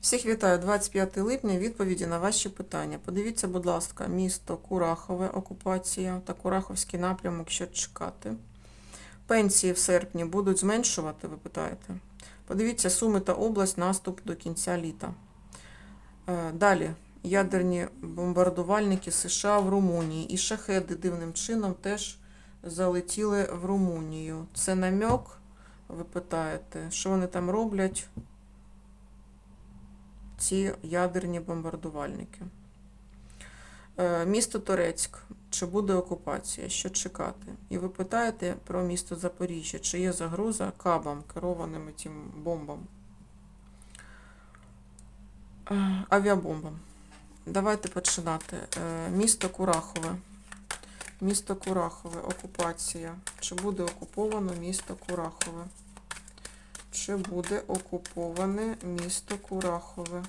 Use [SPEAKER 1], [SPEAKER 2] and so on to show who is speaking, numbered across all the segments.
[SPEAKER 1] Всіх вітаю 25 липня. Відповіді на ваші питання. Подивіться, будь ласка, місто Курахове, окупація та Кураховський напрямок, що чекати. Пенсії в серпні будуть зменшувати, ви питаєте. Подивіться, Суми та область, наступ до кінця літа. Е, Далі. Ядерні бомбардувальники США в Румунії. І шахеди дивним чином теж залетіли в Румунію. Це намек, ви питаєте, що вони там роблять? Ці ядерні бомбардувальники. Е, Місто Торецьк. Чи буде окупація? Що чекати? І ви питаєте про місто Запоріжжя, чи є загроза кабам, керованими тим бомбам? Е, Авіабомбам. Давайте починати. Е, Місто Курахове. Місто Курахове, окупація. Чи буде окуповано місто Курахове? Чи буде окуповане місто Курахове?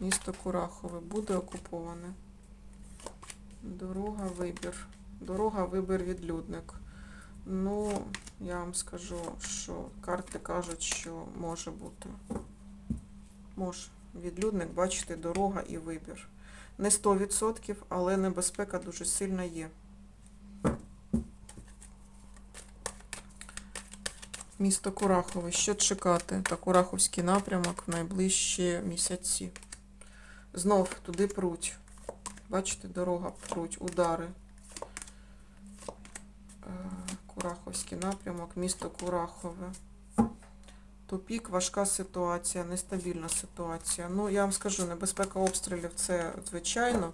[SPEAKER 1] Місто Курахове буде окуповане. Дорога вибір. Дорога вибір відлюдник. Ну, я вам скажу, що карти кажуть, що може бути. Може. Відлюдник, бачите, дорога і вибір. Не 100%, але небезпека дуже сильна є. Місто Курахове. Що чекати? Та Кураховський напрямок в найближчі місяці. Знов туди пруть. Бачите, дорога пруть, удари. Е, Кураховський напрямок, місто Курахове. Тупік, важка ситуація, нестабільна ситуація. Ну, я вам скажу, небезпека обстрілів це звичайно.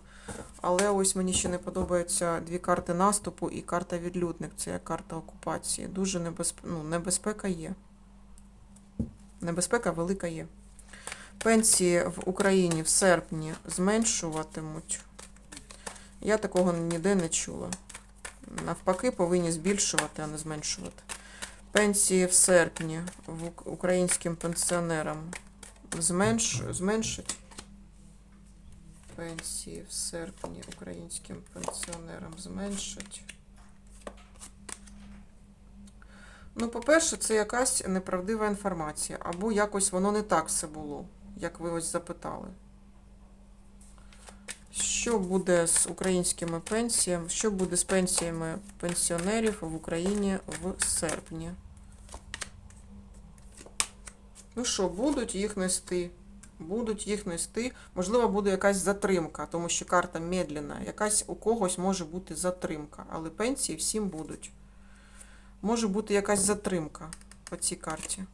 [SPEAKER 1] Але ось мені ще не подобаються дві карти наступу і карта відлюдник. Це як карта окупації. Дуже небезп... ну, небезпека є. Небезпека велика є. Пенсії в Україні в серпні зменшуватимуть. Я такого ніде не чула. Навпаки, повинні збільшувати, а не зменшувати. Пенсії в серпні українським пенсіонерам зменш... зменшать. Пенсії в серпні українським пенсіонерам зменшать. Ну, по-перше, це якась неправдива інформація, або якось воно не так все було, як ви ось запитали. Що буде з українськими пенсіями? Що буде з пенсіями пенсіонерів в Україні в серпні? Ну що, будуть їх нести? Будуть їх нести. Можливо, буде якась затримка, тому що карта медленна. Якась у когось може бути затримка, але пенсії всім будуть. Може бути якась затримка по цій карті.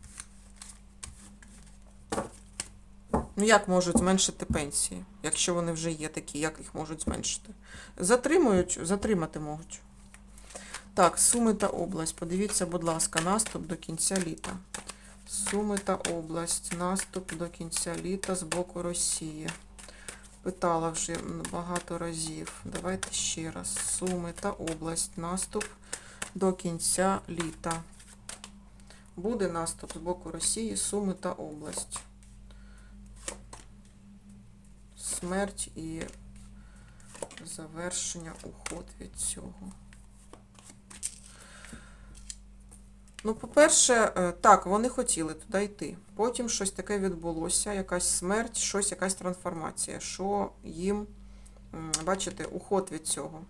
[SPEAKER 1] Ну, як можуть зменшити пенсії, якщо вони вже є такі, як їх можуть зменшити? Затримують, затримати можуть. Так, Суми та область. Подивіться, будь ласка, наступ до кінця літа. Суми та область. Наступ до кінця літа з боку Росії. Питала вже багато разів. Давайте ще раз. Суми та область. Наступ до кінця літа. Буде наступ з боку Росії, Суми та область. Смерть і завершення уход від цього. Ну, по-перше, е, так, вони хотіли туди йти. Потім щось таке відбулося, якась смерть, щось, якась трансформація, що їм, бачите, уход від цього.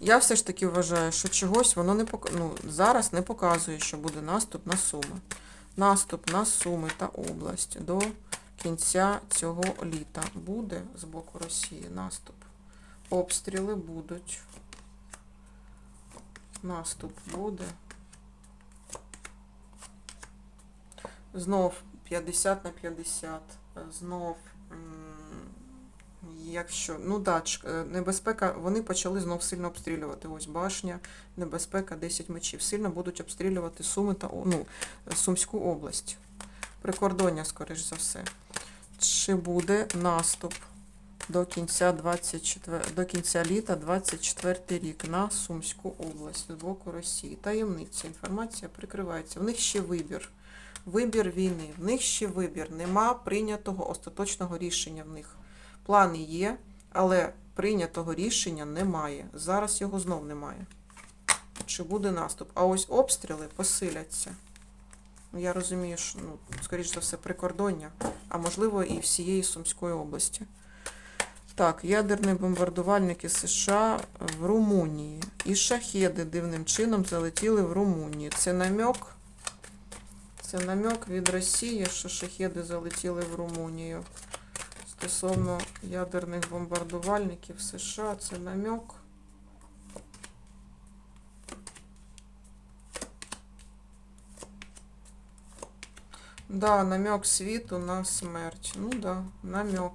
[SPEAKER 1] Я все ж таки вважаю, що чогось воно не пок... ну, зараз не показує, що буде наступ на Суми. Наступ на Суми та область до кінця цього літа буде з боку Росії наступ. Обстріли будуть. Наступ буде. Знов 50 на 50. е, Знов, якщо, ну да, е, небезпека, вони почали знов сильно обстрілювати. Ось башня, небезпека, 10 мечів. Сильно будуть обстрілювати Суми та ну, Сумську область. Прикордоння, скоріш за все. Чи буде наступ до кінця 24, до кінця літа 24 рік на Сумську область з боку Росії. Таємниця, інформація прикривається. В них ще вибір. Вибір війни. В них ще вибір. Нема прийнятого остаточного рішення в них. Плани є, але прийнятого рішення немає. Зараз його знов немає. чи буде наступ. А ось обстріли посиляться. Я розумію, що, ну, скоріш за все, прикордоння, а можливо і всієї Сумської області. Так, ядерні бомбардувальники США в Румунії. І шахеди дивним чином залетіли в Румунію. Це намек. Це намек від Росії, що шахеди залетіли в Румунію. Стосовно ядерних бомбардувальників США, це намек. Да, намек світу на смерть. Ну да, намек.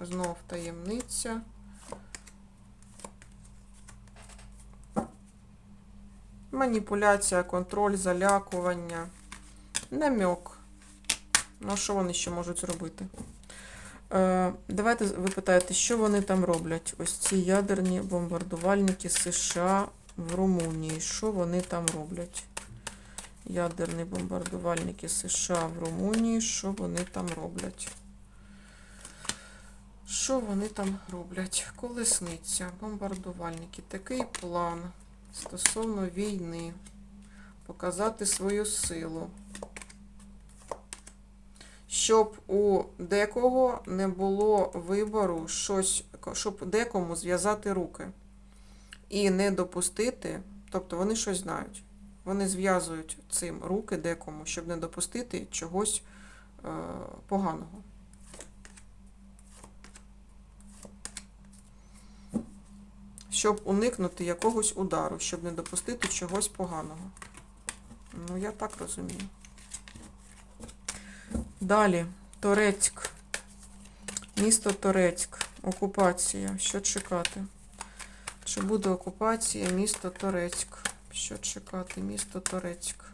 [SPEAKER 1] Знов таємниця. Маніпуляція, контроль, залякування. Намек. Ну, що вони ще можуть зробити? Е, давайте ви питаєте, що вони там роблять? Ось ці ядерні бомбардувальники США в Румунії. Що вони там роблять? Ядерні бомбардувальники США в Румунії. Що вони там роблять? Що вони там роблять? Колесниця, бомбардувальники. Такий план стосовно війни. Показати свою силу. Щоб у декого не було вибору щось, щоб декому зв'язати руки. І не допустити, тобто вони щось знають. Вони зв'язують цим руки декому, щоб не допустити чогось е, поганого. Щоб уникнути якогось удару, щоб не допустити чогось поганого. Ну, я так розумію. Далі, Торецьк. Місто Торецьк. Окупація. Що чекати? Чи буде окупація місто Торецьк? Що чекати? Місто Торецьк.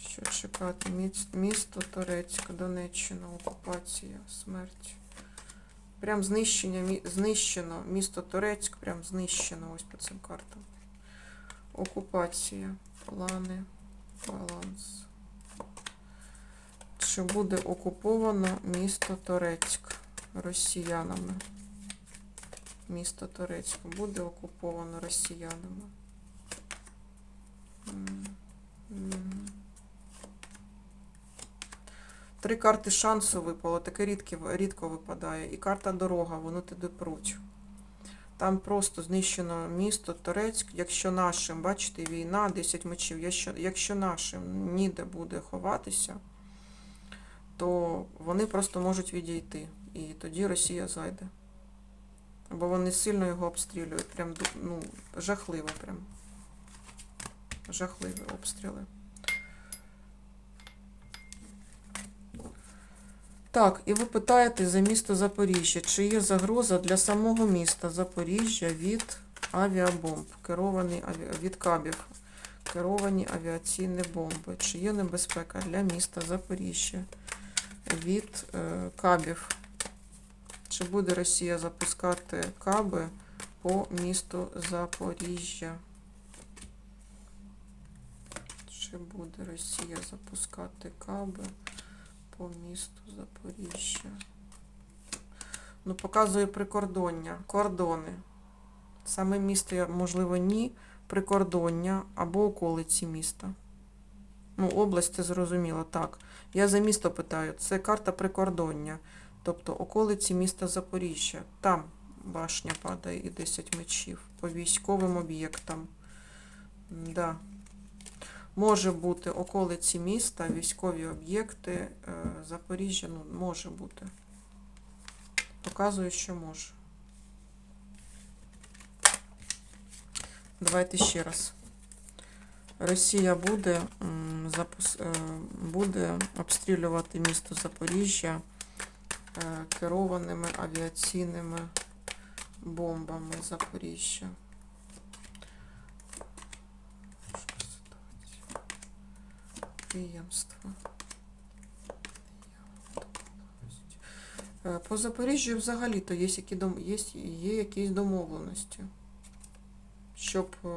[SPEAKER 1] Що чекати? Місто Торецьк, Донеччина, окупація, смерть. Прям знищення, знищено. Місто Торецьк, прям знищено ось по цим картам. Окупація, плани, баланс. Чи буде окуповано місто Торецьк росіянами? Місто Торецьк буде окуповано росіянами. М. Три карти шансу випало, таке рідке, рідко випадає. І карта дорога, вони туди пруть. Там просто знищено місто Торецьк. Якщо нашим, бачите, війна, 10 мечів. Якщо, якщо нашим ніде буде ховатися, то вони просто можуть відійти. І тоді Росія зайде. Бо вони сильно його обстрілюють. Прям ну, жахливо прям. Жахливі обстріли. Так, і ви питаєте за місто Запоріжжя, чи є загроза для самого міста Запоріжжя від авіабомб, керовані аві... від кабів, керовані авіаційні бомби. Чи є небезпека для міста Запоріжжя від е, кабів? Чи буде Росія запускати каби по місту Запоріжжя? Чи буде Росія запускати каби по місту Запоріжжя? Ну, показує прикордоння, кордони. Саме місто, можливо, ні, прикордоння або околиці міста. Ну, область це зрозуміло, так. Я за місто питаю, це карта прикордоння, тобто околиці міста Запоріжжя. Там башня падає і 10 мечів по військовим об'єктам. Да. Може бути околиці міста, військові об'єкти е, Запоріжжя, ну, може бути. Показую, що може. Давайте ще раз. Росія буде, е, буде обстрілювати місто Запоріжжя е, керованими авіаційними бомбами Запоріжжя. Підприємство. Е, По Запоріжжю взагалі-то є, які є, є якісь домовленості. Щоб е,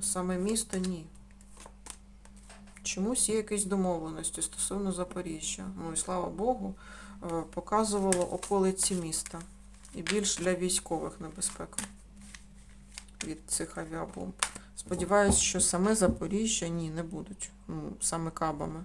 [SPEAKER 1] саме місто ні. Чомусь є якісь домовленості стосовно Запоріжжя. Ну і слава Богу, е, показувало околиці міста. І більш для військових небезпека від цих авіабомб. Сподіваюсь, що саме Запоріжжя ні, не будуть. Ну, саме кабами.